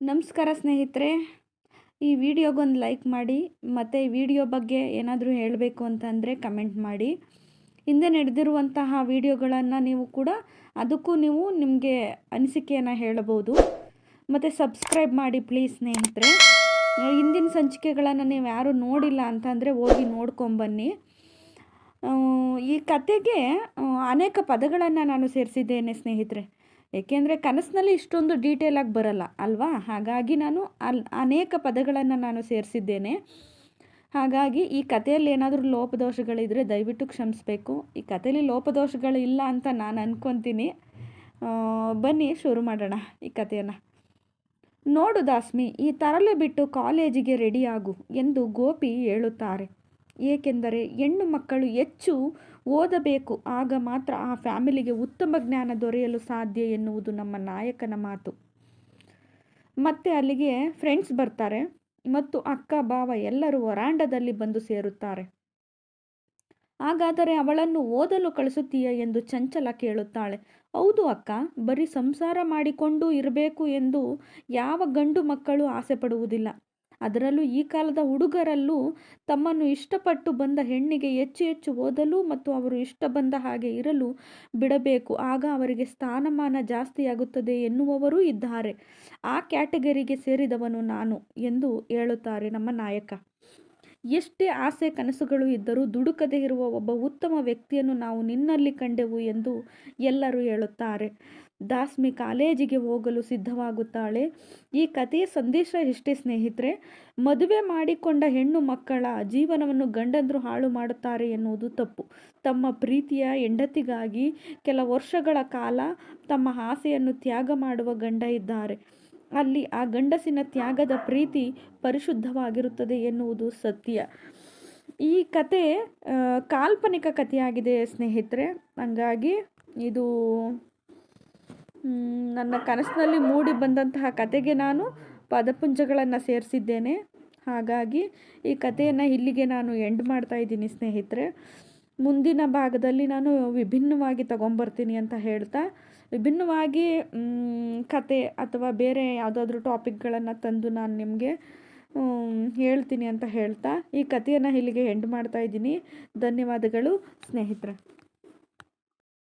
ನಮಸ್ಕಾರ ಸ್ನೇಹಿತರೆ. ಈ ವಿಡಿಯೋಗೊಂದು ಲೈಕ್ ಮಾಡಿ, ಮತ್ತು ಈ ವಿಡಿಯೋ ಬಗ್ಗೆ ಏನಾದರೂ ಹೇಳಬೇಕು ಅಂತಂದರೆ ಕಮೆಂಟ್ ಮಾಡಿ. ಹಿಂದೆ ನಡೆದಿರುವಂತಹ ವಿಡಿಯೋಗಳನ್ನು ನೀವು ಕೂಡ ಅದಕ್ಕೂ ನೀವು ನಿಮಗೆ ಅನಿಸಿಕೆಯನ್ನು ಹೇಳಬಹುದು. ಮತ್ತು ಸಬ್ಸ್ಕ್ರೈಬ್ ಮಾಡಿ ಪ್ಲೀಸ್ ಸ್ನೇಹಿತರೆ. ಹಿಂದಿನ ಸಂಚಿಕೆಗಳನ್ನು ನೀವು ಯಾರು ನೋಡಿಲ್ಲ ಅಂತಂದರೆ ಹೋಗಿ ನೋಡ್ಕೊಂಬನ್ನಿ ಈ ಕತೆಗೆ ಅನೇಕ ಪದಗಳನ್ನು ನಾನು ಸೇರಿಸಿದ್ದೇನೆ ಸ್ನೇಹಿತರೆ. ಏಕೆಂದರೆ ಕನಸಿನಲ್ಲಿ ಇಷ್ಟೊಂದು ಡೀಟೇಲಾಗಿ ಬರಲ್ಲ, ಅಲ್ವಾ? ಹಾಗಾಗಿ ನಾನು ಅಲ್ಲಿ ಅನೇಕ ಪದಗಳನ್ನು ನಾನು ಸೇರಿಸಿದ್ದೇನೆ. ಹಾಗಾಗಿ ಈ ಕಥೆಯಲ್ಲಿ ಏನಾದರೂ ಲೋಪದೋಷಗಳಿದ್ದರೆ ದಯವಿಟ್ಟು ಕ್ಷಮಿಸಬೇಕು. ಈ ಕಥೆಯಲ್ಲಿ ಲೋಪದೋಷಗಳು ಇಲ್ಲ ಅಂತ ನಾನು ಅಂದ್ಕೊತೀನಿ ಬನ್ನಿ, ಶುರು ಮಾಡೋಣ ಈ ಕಥೆಯನ್ನು. ನೋಡು ದಾಸ್ಮಿ, ಈ ತರಲೆ ಬಿಟ್ಟು ಕಾಲೇಜಿಗೆ ರೆಡಿಯಾಗು ಎಂದು ಗೋಪಿ ಹೇಳುತ್ತಾರೆ. ಏಕೆಂದರೆ ಹೆಣ್ಣು ಮಕ್ಕಳು ಹೆಚ್ಚು ಓದಬೇಕು, ಆಗ ಮಾತ್ರ ಆ ಫ್ಯಾಮಿಲಿಗೆ ಉತ್ತಮ ಜ್ಞಾನ ದೊರೆಯಲು ಸಾಧ್ಯ ಎನ್ನುವುದು ನಮ್ಮ ನಾಯಕನ ಮಾತು. ಮತ್ತೆ ಅಲ್ಲಿಗೆ ಫ್ರೆಂಡ್ಸ್ ಬರ್ತಾರೆ ಮತ್ತು ಅಕ್ಕ ಭಾವ ಎಲ್ಲರೂ ವರಾಂಡದಲ್ಲಿ ಬಂದು ಸೇರುತ್ತಾರೆ. ಹಾಗಾದರೆ ಅವಳನ್ನು ಓದಲು ಕಳಿಸುತ್ತೀಯ ಎಂದು ಚಂಚಲ ಕೇಳುತ್ತಾಳೆ. ಹೌದು ಅಕ್ಕ, ಬರೀ ಸಂಸಾರ ಮಾಡಿಕೊಂಡು ಇರಬೇಕು ಎಂದು ಯಾವ ಗಂಡು ಮಕ್ಕಳು ಆಸೆ ಪಡುವುದಿಲ್ಲ ಅದರಲ್ಲೂ ಈ ಕಾಲದ ಹುಡುಗರಲ್ಲೂ ತಮ್ಮನ್ನು ಇಷ್ಟಪಟ್ಟು ಬಂದ ಹೆಣ್ಣಿಗೆ ಹೆಚ್ಚು ಹೆಚ್ಚು ಓದಲು ಮತ್ತು ಅವರು ಇಷ್ಟ ಬಂದ ಹಾಗೆ ಇರಲು ಬಿಡಬೇಕು. ಆಗ ಅವರಿಗೆ ಸ್ಥಾನಮಾನ ಜಾಸ್ತಿಯಾಗುತ್ತದೆ ಎನ್ನುವವರೂ ಇದ್ದಾರೆ. ಆ ಕ್ಯಾಟಗರಿಗೆ ಸೇರಿದವನು ನಾನು ಎಂದು ಹೇಳುತ್ತಾರೆ ನಮ್ಮ ನಾಯಕ. ಎಷ್ಟೇ ಆಸೆ ಕನಸುಗಳು ಇದ್ದರೂ ದುಡುಕದೇ ಇರುವ ಒಬ್ಬ ಉತ್ತಮ ವ್ಯಕ್ತಿಯನ್ನು ನಾವು ನಿನ್ನಲ್ಲಿ ಕಂಡೆವು ಎಂದು ಎಲ್ಲರೂ ಹೇಳುತ್ತಾರೆ. ದಾಸ್ಮಿ ಕಾಲೇಜಿಗೆ ಹೋಗಲು ಸಿದ್ಧವಾಗುತ್ತಾಳೆ. ಈ ಕಥೆಯ ಸಂದೇಶ ಇಷ್ಟೇ ಸ್ನೇಹಿತರೆ, ಮದುವೆ ಮಾಡಿಕೊಂಡ ಹೆಣ್ಣು ಮಕ್ಕಳ ಜೀವನವನ್ನು ಗಂಡಂದರು ಹಾಳು ಮಾಡುತ್ತಾರೆ ಎನ್ನುವುದು ತಪ್ಪು. ತಮ್ಮ ಪ್ರೀತಿಯ ಹೆಂಡತಿಗಾಗಿ ಕೆಲ ವರ್ಷಗಳ ಕಾಲ ತಮ್ಮ ಆಸೆಯನ್ನು ತ್ಯಾಗ ಮಾಡುವ ಗಂಡ ಇದ್ದಾರೆ. ಅಲ್ಲಿ ಆ ಗಂಡಸಿನ ತ್ಯಾಗದ ಪ್ರೀತಿ ಪರಿಶುದ್ಧವಾಗಿರುತ್ತದೆ ಎನ್ನುವುದು ಸತ್ಯ. ಈ ಕತೆ ಕಾಲ್ಪನಿಕ ಕಥೆಯಾಗಿದೆ ಸ್ನೇಹಿತರೆ. ಹಂಗಾಗಿ ಇದು ನನ್ನ ಕನಸಿನಲ್ಲಿ ಮೂಡಿ ಬಂದಂತಹ ಕತೆಗೆ ನಾನು ಪದಪುಂಜಗಳನ್ನು ಸೇರಿಸಿದ್ದೇನೆ. ಹಾಗಾಗಿ ಈ ಕಥೆಯನ್ನು ಇಲ್ಲಿಗೆ ನಾನು ಎಂಡ್ ಮಾಡ್ತಾ ಇದ್ದೀನಿ ಸ್ನೇಹಿತರೆ. ಮುಂದಿನ ಭಾಗದಲ್ಲಿ ನಾನು ವಿಭಿನ್ನವಾಗಿ ತಗೊಂಬರ್ತೀನಿ ಅಂತ ಹೇಳ್ತಾ, ವಿಭಿನ್ನವಾಗಿ ಕತೆ ಅಥವಾ ಬೇರೆ ಯಾವುದಾದ್ರೂ ಟಾಪಿಕ್ಗಳನ್ನು ತಂದು ನಾನು ನಿಮಗೆ ಹೇಳ್ತೀನಿ ಅಂತ ಹೇಳ್ತಾ, ಈ ಕಥೆಯನ್ನು ಇಲ್ಲಿಗೆ ಎಂಡ್ ಮಾಡ್ತಾ ಇದ್ದೀನಿ. ಧನ್ಯವಾದಗಳು, ಸ್ನೇಹಿತರೆ.